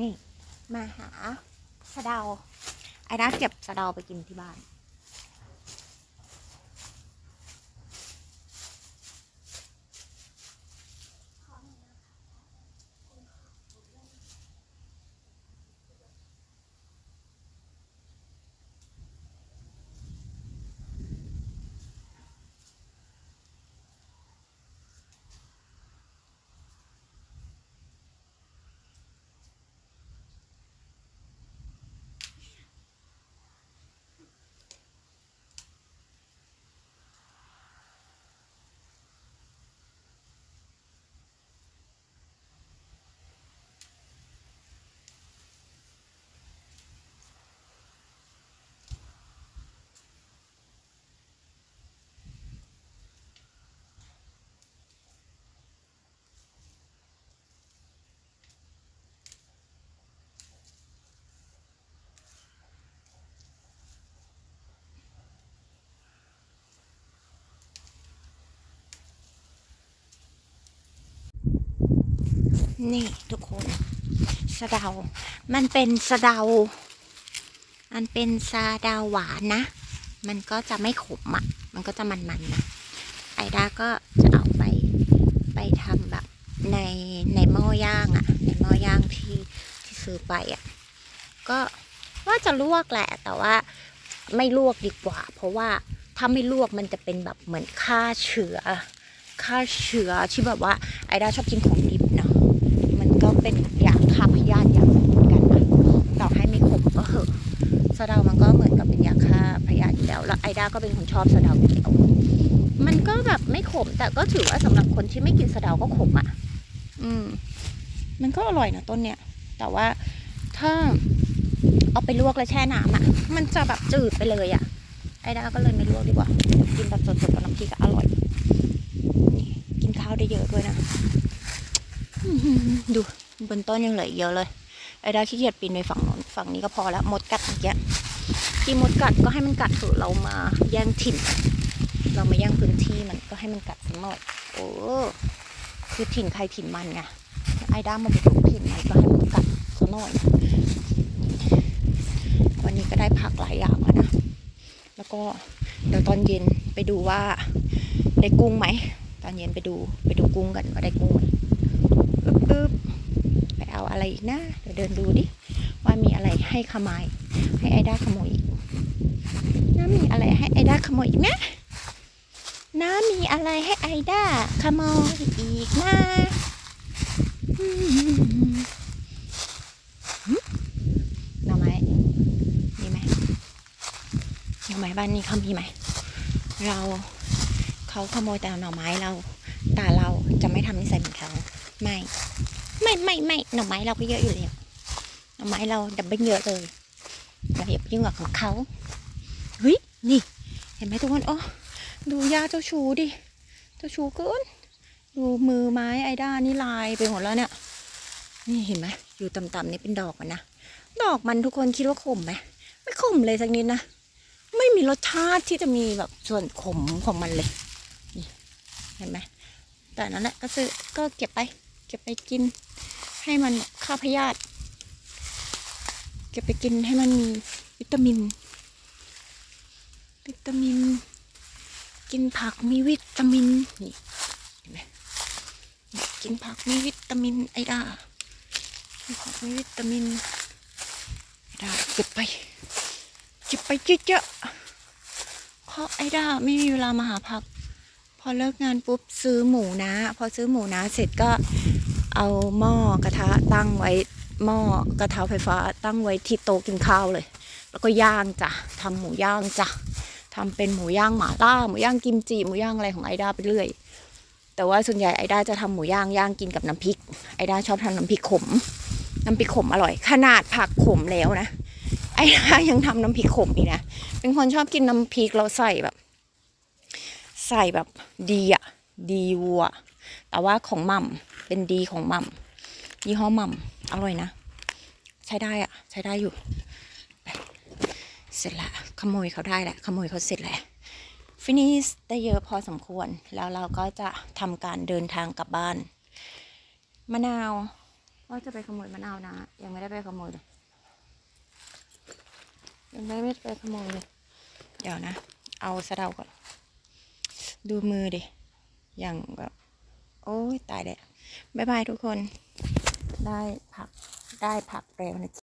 นี่ มาหาสะเดาไอ้ด้าเก็บสะเดาไปกินที่บ้าน นี่ทุกคนสะเดา มันเป็นสะเดา มันเป็นซาดาหวานนะ มันก็จะไม่ขมอะ มันก็จะมันๆนะ ไอดาก็จะเอาไปไปทำแบบในในหม้อย่างอะ ในหม้อย่างที่ที่ซื้อไปอะ ก็ว่าจะลวกแหละ แต่ว่าไม่ลวกดีกว่า เพราะว่าถ้าไม่ลวกมันจะเป็นแบบเหมือนฆ่าเชื้อฆ่าเชื้อที่แบบว่าไอดาชอบกินของดิ สะเดามันก็เหมือนกับเป็นยาฆ่าพยาธิอยู่แล้ว แล้วไอดาก็เป็นคนชอบสะเดาอยู่แล้วมันก็แบบไม่ขม แต่ก็ถือว่าสำหรับคนที่ไม่กินสะเดาก็ขมอะ อืม มันก็อร่อยนะต้นเนี้ย แต่ว่าถ้าเอาไปลวกแล้วแช่น้ำอะ มันจะแบบจืดไปเลยอะ ไอดาก็เลยไม่ลวกดีกว่า กินแบบสดๆกับน้ำพริกก็อร่อยนี่กินข้าวได้เยอะด้วยนะ ดูบนต้นยังเหลือเยอะเลย ไอ้ดาขี้เกียจปีนไปฝั่งน้นฝั่งนี้ก็พอแล้วมดกัดเมื่อกี้ที่มดกัดก็ให้มันกัดเถอะเรามาแย่งถิ่น เรามาแย่งพื้นที่มันก็ให้มันกัดสักหน่อยโอ้คือถิ่นใครถิ่นมันไงไอ้ด้ามาบุกรุกถิ่นมันก็ให้มันกัดสักหน่อยวันนี้ก็ได้ผักหลายอย่างแล้วนะแล้วก็เดี๋ยวตอนเย็นไปดูว่าได้กุ้งไหมตอนเย็นไปดูไปดูกุ้งกันว่าได้กุ้งไหมอึ๊บบาอะไรอีกนะเดี๋ยวเดินดูดิ ว่ามีอะไรให้ขโมยให้ไอด้าขโมยอีกน้ามีอะไรให้ไอด้าขโมยอีกนะน้ามีอะไรให้ไอด้าขโมยอีกนะหน่อไม้มีไหมหน่อไม้บ้านนี้เขามีไหมเราเขาขโมยแต่หน่อไม้เราแต่เราจะไม่ทำนิสัยเหมือนเขาไม่ ไม่ไม่ไม่หน่อไม้เราก็เยอะอยู่แล้วหน่อไม้เราดับเบิลเยอะเลยเราอย่าไปยุ่งกับของเขาเฮ้ยนี่ เห็นไหมทุกคนโอ้ดูยาเจ้าชูดิเจ้าชูเกินดูมือไม้ไอด้านี่ลายไปหมดแล้วเนี่ยนี่เห็นไหมอยู่ต่ำๆนี่เป็นดอกมันนะดอกมันทุกคนคิดว่าขมไหมไม่ขมเลยสักนิดนะไม่มีรสชาติที่จะมีแบบส่วนขมของมันเลยนี่เห็นไหมแต่นั่นแหละก็ซื้อก็เก็บไป เก็บไปกิน ให้มันฆ่าพยาธิเก็บไปกินให้มันมีวิตามิน วิตามิน กินผักมีวิตามินนี่เห็นไหมกินผักมีวิตามินไอดากินผักมีวิตามินไอดาเก็บไปเก็บไปเยอะๆเพราะไอดาไม่มีเวลามาหาผักพอเลิกงานปุ๊บซื้อหมูนะ พอซื้อหมูนะเสร็จก็ เอาหม้อกระทะตั้งไว้หม้อกระทะไฟฟ้าตั้งไว้ที่โต๊ะกินข้าวเลย แล้วก็ย่างจ้ะทำหมูย่างจ้ะทำเป็นหมูย่างหมาล่าหมูย่างกิมจิหมูย่างอะไรของไอด้าไปเรื่อย แต่ว่าส่วนใหญ่ไอด้าจะทำหมูย่างย่างกินกับน้ำพริก ไอด้าชอบทำน้ำพริกขม น้ำพริกขมอร่อย ขนาดผักขมแล้วนะ ไอด้ายังทำน้ำพริกขมอีกนะ เป็นคนชอบกินน้ำพริกเราใส่แบบ ใส่แบบดีอะดีวัว แต่ว่าของหม่ำเป็นดีของหม่ำ ยี่ห้อหม่ำอร่อยนะ ใช้ได้อะใช้ได้อยู่ เสร็จละขโมยเขาได้แหละ ขโมยเขาเสร็จแหละฟินิสได้เยอะพอสมควร แล้วเราก็จะทำการเดินทางกลับบ้าน มะนาวว่าจะไปขโมยมะนาวนะ ยังไม่ได้ไปขโมยยยังไม่ได้ไปขโมยเลยเดี๋ยวนะ เอาสะเดาก่อน ดูมือดิ อย่างแบบ โอ้ยตายแล้วบ๊ายบายทุกคน ได้ผัก ได้ผักแล้วนะ